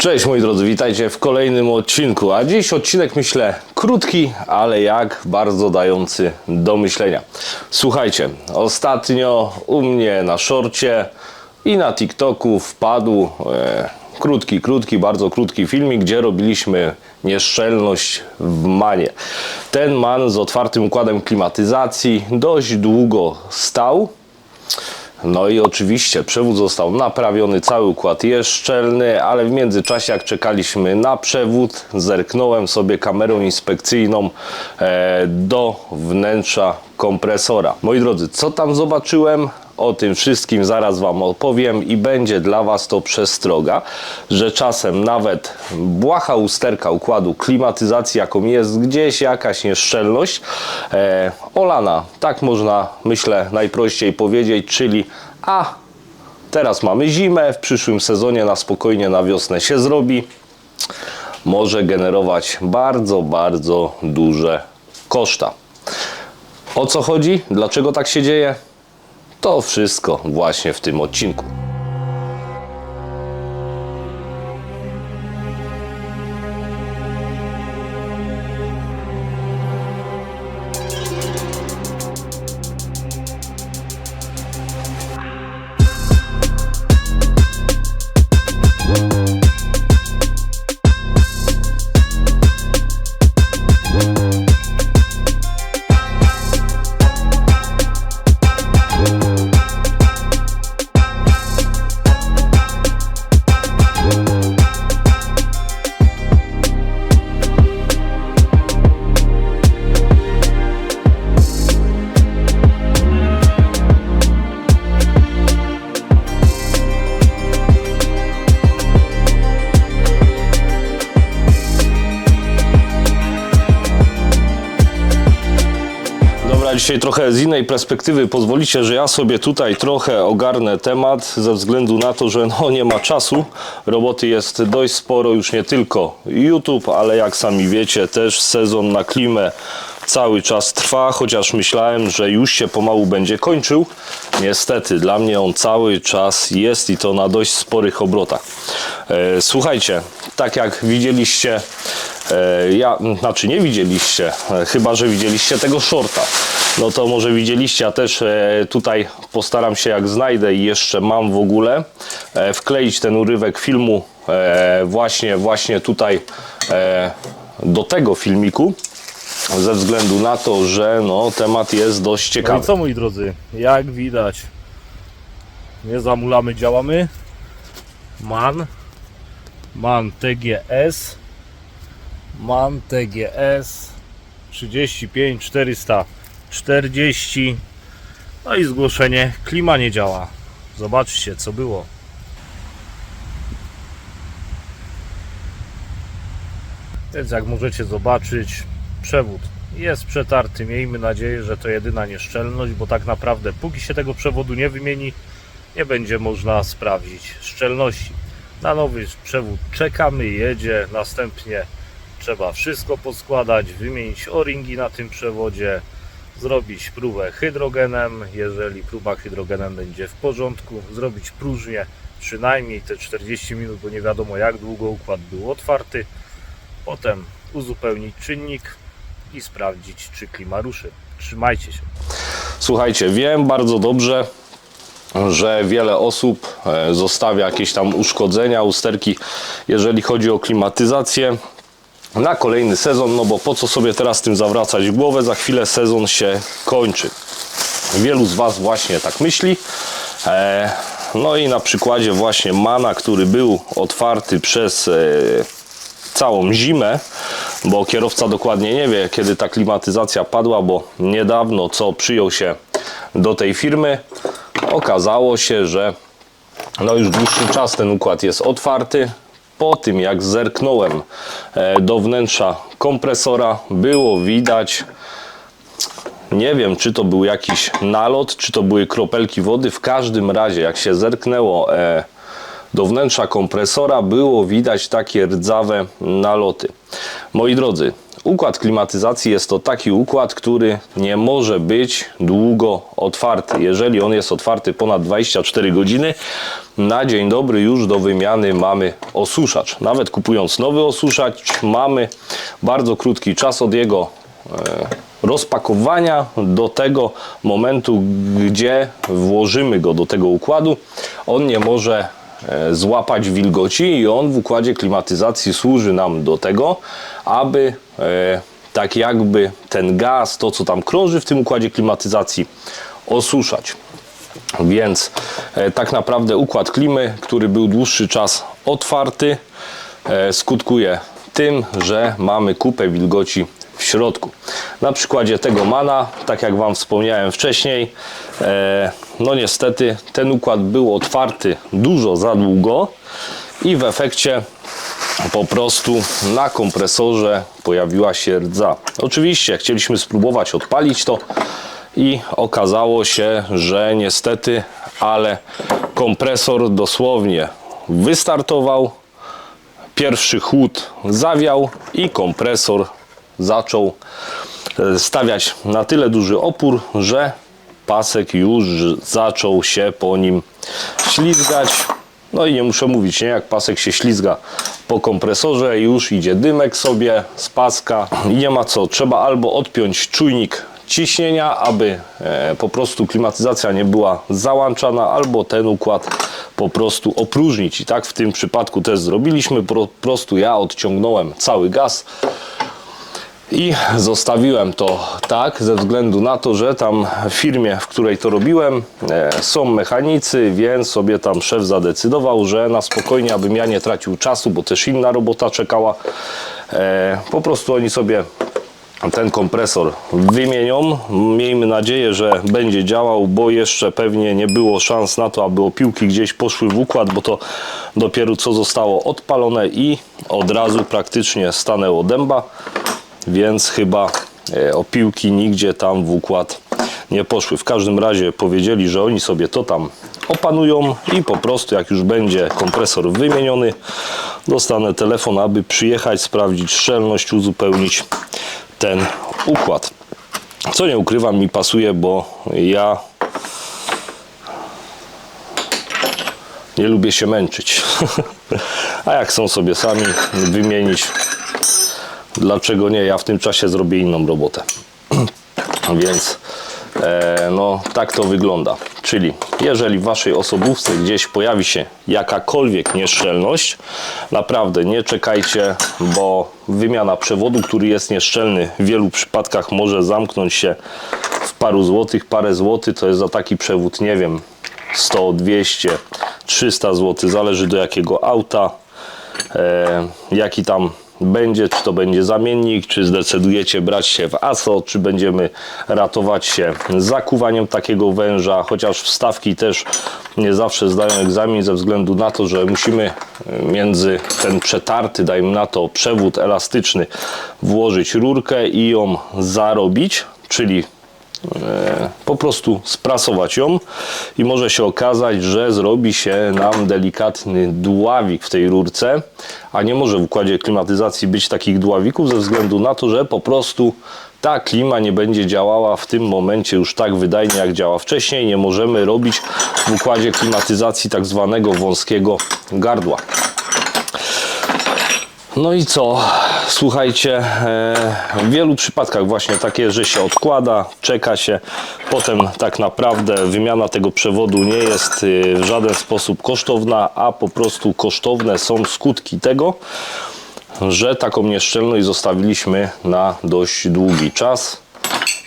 Cześć moi drodzy, witajcie w kolejnym odcinku. A dziś odcinek myślę krótki, ale jak bardzo dający do myślenia. Słuchajcie, ostatnio u mnie na szorcie i na TikToku wpadł e, krótki, krótki, bardzo krótki filmik, gdzie robiliśmy nieszczelność w manie. Ten man z otwartym układem klimatyzacji dość długo stał. No i oczywiście przewód został naprawiony, cały układ jest szczelny, ale w międzyczasie jak czekaliśmy na przewód, zerknąłem sobie kamerą inspekcyjną e, do wnętrza kompresora. Moi drodzy, co tam zobaczyłem? O tym wszystkim zaraz Wam opowiem i będzie dla Was to przestroga, że czasem nawet błaha usterka układu klimatyzacji, jaką jest gdzieś jakaś nieszczelność, e, olana, tak można myślę najprościej powiedzieć, czyli a teraz mamy zimę, w przyszłym sezonie na spokojnie na wiosnę się zrobi, może generować bardzo, bardzo duże koszta. O co chodzi? Dlaczego tak się dzieje? To wszystko właśnie w tym odcinku. Dobra, dzisiaj trochę z innej perspektywy pozwolicie, że ja sobie tutaj trochę ogarnę temat ze względu na to, że no nie ma czasu. Roboty jest dość sporo, już nie tylko YouTube, ale jak sami wiecie, też sezon na klimę cały czas trwa, chociaż myślałem, że już się pomału będzie kończył. Niestety, dla mnie on cały czas jest i to na dość sporych obrotach. E, słuchajcie, tak jak widzieliście, e, ja, znaczy nie widzieliście, e, chyba że widzieliście tego shorta. No to może widzieliście, ja też e, tutaj postaram się jak znajdę i jeszcze mam w ogóle e, wkleić ten urywek filmu e, właśnie, właśnie tutaj do tego filmiku ze względu na to, że no, temat jest dość No ciekawy. i co moi drodzy, jak widać, nie zamulamy, działamy. MAN, MAN TGS, MAN TGS 35 440. No i zgłoszenie, klima nie działa. Zobaczcie co było. Więc jak możecie zobaczyć, przewód jest przetarty. Miejmy nadzieję, że to jedyna nieszczelność, bo tak naprawdę póki się tego przewodu nie wymieni, nie będzie można sprawdzić szczelności. Na nowy przewód czekamy, jedzie, następnie trzeba wszystko poskładać, wymienić o-ringi na tym przewodzie, zrobić próbę hydrogenem, jeżeli próba hydrogenem będzie w porządku, zrobić próżnię przynajmniej te 40 minut, bo nie wiadomo jak długo układ był otwarty, potem uzupełnić czynnik i sprawdzić czy klima ruszy. Trzymajcie się. Słuchajcie, wiem bardzo dobrze, że wiele osób e, zostawia jakieś tam uszkodzenia, usterki, jeżeli chodzi o klimatyzację na kolejny sezon, no bo po co sobie teraz tym zawracać głowę, za chwilę sezon się kończy. Wielu z Was właśnie tak myśli. E, No i na przykładzie właśnie Mana, który był otwarty przez e, całą zimę, bo kierowca dokładnie nie wie, kiedy ta klimatyzacja padła, bo niedawno co przyjął się do tej firmy, okazało się, że no już dłuższy czas ten układ jest otwarty. Po tym jak zerknąłem e, do wnętrza kompresora, było widać nie wiem, czy to był jakiś nalot, czy to były kropelki wody. W każdym razie, jak się zerknęło e, do wnętrza kompresora, było widać takie rdzawe naloty. Moi drodzy, układ klimatyzacji jest to taki układ, który nie może być długo otwarty. Jeżeli on jest otwarty ponad 24 godziny, na dzień dobry już do wymiany mamy osuszacz. Nawet kupując nowy osuszacz, mamy bardzo krótki czas od jego e, rozpakowania do tego momentu, gdzie włożymy go do tego układu. On nie może złapać wilgoci i on w układzie klimatyzacji służy nam do tego, aby e, tak jakby ten gaz, to co tam krąży w tym układzie klimatyzacji osuszać. Więc e, tak naprawdę układ klimy, który był dłuższy czas otwarty, e, skutkuje tym, że mamy kupę wilgoci w środku. Na przykładzie tego mana, tak jak Wam wspomniałem wcześniej, e, no niestety ten układ był otwarty dużo za długo i w efekcie po prostu na kompresorze pojawiła się rdza. Oczywiście chcieliśmy spróbować odpalić to i okazało się, że niestety, ale kompresor dosłownie wystartował, pierwszy chłód zawiał i kompresor zaczął e, stawiać na tyle duży opór, że pasek już zaczął się po nim ślizgać. No i nie muszę mówić, nie? Jak pasek się ślizga po kompresorze, już idzie dymek sobie z paska i nie ma co. Trzeba albo odpiąć czujnik ciśnienia, aby e, po prostu klimatyzacja nie była załączana, albo ten układ po prostu opróżnić. I tak w tym przypadku też zrobiliśmy. Po prostu ja odciągnąłem cały gaz i zostawiłem to tak, ze względu na to, że tam w firmie, w której to robiłem, e, są mechanicy, więc sobie tam szef zadecydował, że na spokojnie, abym ja nie tracił czasu, bo też inna robota czekała. E, po prostu oni sobie ten kompresor wymienią. Miejmy nadzieję, że będzie działał, bo jeszcze pewnie nie było szans na to, aby opiłki gdzieś poszły w układ, bo to dopiero co zostało odpalone i od razu praktycznie stanęło dęba więc chyba e, opiłki nigdzie tam w układ nie poszły. W każdym razie powiedzieli, że oni sobie to tam opanują i po prostu jak już będzie kompresor wymieniony, dostanę telefon, aby przyjechać, sprawdzić szczelność, uzupełnić ten układ. Co nie ukrywam, mi pasuje, bo ja nie lubię się męczyć. A jak są sobie sami wymienić dlaczego nie? Ja w tym czasie zrobię inną robotę. Więc e, no tak to wygląda. Czyli jeżeli w waszej osobówce gdzieś pojawi się jakakolwiek nieszczelność, naprawdę nie czekajcie, bo wymiana przewodu, który jest nieszczelny, w wielu przypadkach może zamknąć się w paru złotych, parę złotych, to jest za taki przewód, nie wiem, 100, 200, 300 zł, zależy do jakiego auta, e, jaki tam będzie, czy to będzie zamiennik, czy zdecydujecie brać się w ASO, czy będziemy ratować się zakuwaniem takiego węża, chociaż wstawki też nie zawsze zdają egzamin ze względu na to, że musimy między ten przetarty, dajmy na to przewód elastyczny, włożyć rurkę i ją zarobić, czyli e, po prostu sprasować ją i może się okazać, że zrobi się nam delikatny dławik w tej rurce, a nie może w układzie klimatyzacji być takich dławików ze względu na to, że po prostu ta klima nie będzie działała w tym momencie już tak wydajnie jak działa wcześniej. Nie możemy robić w układzie klimatyzacji tak zwanego wąskiego gardła. No i co? Słuchajcie, e, w wielu przypadkach właśnie takie, że się odkłada, czeka się, potem tak naprawdę wymiana tego przewodu nie jest y, w żaden sposób kosztowna, a po prostu kosztowne są skutki tego, że taką nieszczelność zostawiliśmy na dość długi czas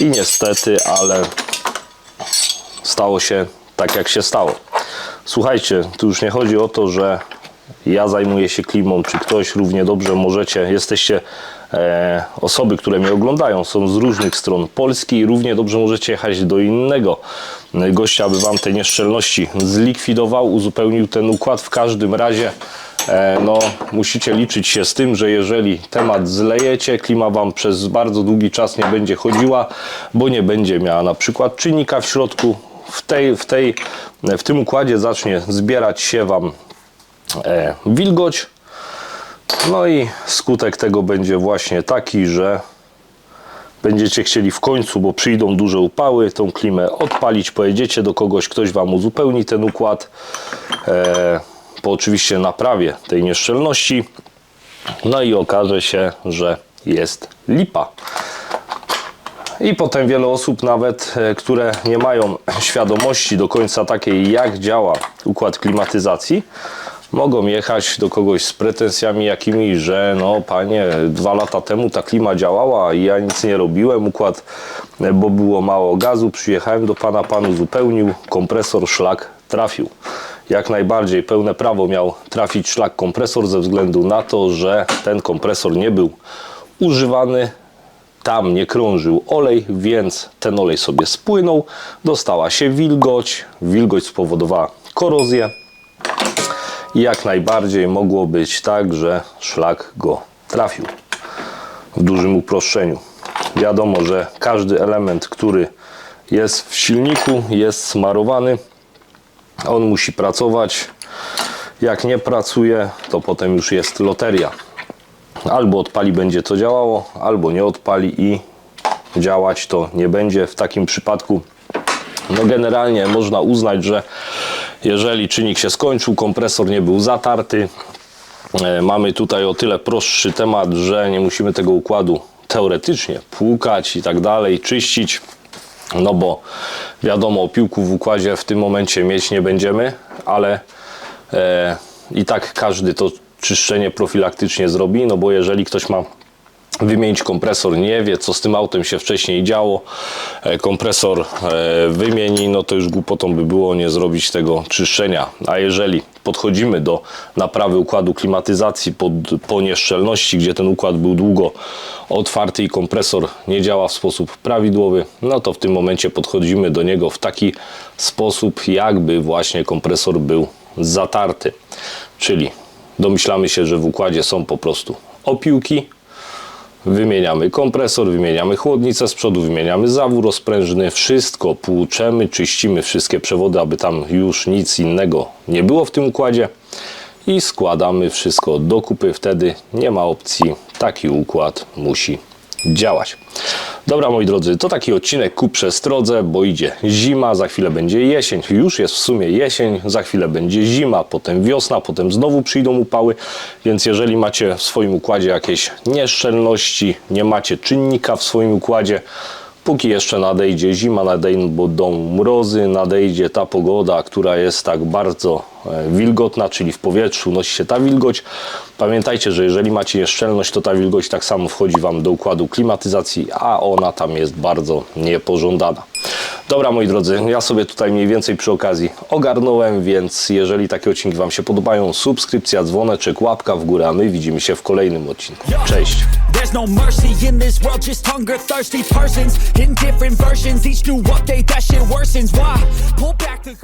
i niestety, ale stało się tak, jak się stało. Słuchajcie, tu już nie chodzi o to, że ja zajmuję się klimą, czy ktoś równie dobrze możecie, jesteście e, osoby, które mnie oglądają, są z różnych stron Polski i równie dobrze możecie jechać do innego gościa, aby Wam te nieszczelności zlikwidował, uzupełnił ten układ. W każdym razie e, no, musicie liczyć się z tym, że jeżeli temat zlejecie, klima Wam przez bardzo długi czas nie będzie chodziła, bo nie będzie miała na przykład czynnika w środku, w, tej, w, tej, w tym układzie zacznie zbierać się Wam e, wilgoć, No i skutek tego będzie właśnie taki, że będziecie chcieli w końcu, bo przyjdą duże upały, tą klimę odpalić, pojedziecie do kogoś, ktoś Wam uzupełni ten układ, e, po oczywiście naprawie tej nieszczelności, no i okaże się, że jest lipa. I potem wiele osób nawet, e, które nie mają świadomości do końca takiej, jak działa układ klimatyzacji, mogą jechać do kogoś z pretensjami jakimi, że no panie, dwa lata temu ta klima działała i ja nic nie robiłem, układ, e, bo było mało gazu, przyjechałem do pana, pan uzupełnił, kompresor szlak trafił. Jak najbardziej pełne prawo miał trafić szlak kompresor ze względu na to, że ten kompresor nie był używany tam nie krążył olej, więc ten olej sobie spłynął, dostała się wilgoć, wilgoć spowodowała korozję jak najbardziej mogło być tak, że szlak go trafił w dużym uproszczeniu. Wiadomo, że każdy element, który jest w silniku, jest smarowany, on musi pracować. Jak nie pracuje, to potem już jest loteria albo odpali będzie to działało, albo nie odpali i działać to nie będzie. W takim przypadku no generalnie można uznać, że jeżeli czynnik się skończył, kompresor nie był zatarty, e, mamy tutaj o tyle prostszy temat, że nie musimy tego układu teoretycznie płukać i tak dalej, czyścić, no bo wiadomo, piłków w układzie w tym momencie mieć nie będziemy, ale e, i tak każdy to czyszczenie profilaktycznie zrobi, no bo jeżeli ktoś ma wymienić kompresor, nie wie co z tym autem się wcześniej działo, e, kompresor e, wymieni, no to już głupotą by było nie zrobić tego czyszczenia. A jeżeli podchodzimy do naprawy układu klimatyzacji po, po nieszczelności, gdzie ten układ był długo otwarty i kompresor nie działa w sposób prawidłowy, no to w tym momencie podchodzimy do niego w taki sposób, jakby właśnie kompresor był zatarty. Czyli domyślamy się, że w układzie są po prostu opiłki, wymieniamy kompresor, wymieniamy chłodnicę z przodu, wymieniamy zawór rozprężny, wszystko płuczemy, czyścimy wszystkie przewody, aby tam już nic innego nie było w tym układzie i składamy wszystko do kupy. Wtedy nie ma opcji, taki układ musi działać. Dobra moi drodzy, to taki odcinek ku przestrodze, bo idzie zima, za chwilę będzie jesień, już jest w sumie jesień, za chwilę będzie zima, potem wiosna, potem znowu przyjdą upały, więc jeżeli macie w swoim układzie jakieś nieszczelności, nie macie czynnika w swoim układzie, póki jeszcze nadejdzie zima, nadejdą mrozy, nadejdzie ta pogoda, która jest tak bardzo e, wilgotna, czyli w powietrzu nosi się ta wilgoć. Pamiętajcie, że jeżeli macie nieszczelność, to ta wilgoć tak samo wchodzi Wam do układu klimatyzacji, a ona tam jest bardzo niepożądana. Dobra, moi drodzy, ja sobie tutaj mniej więcej przy okazji ogarnąłem, więc jeżeli takie odcinki Wam się podobają, subskrypcja, dzwoneczek, łapka w górę, a my widzimy się w kolejnym odcinku. Cześć! There's no mercy in this world, just hunger thirsty persons in different versions. Each new update, that shit worsens. Why? Pull back the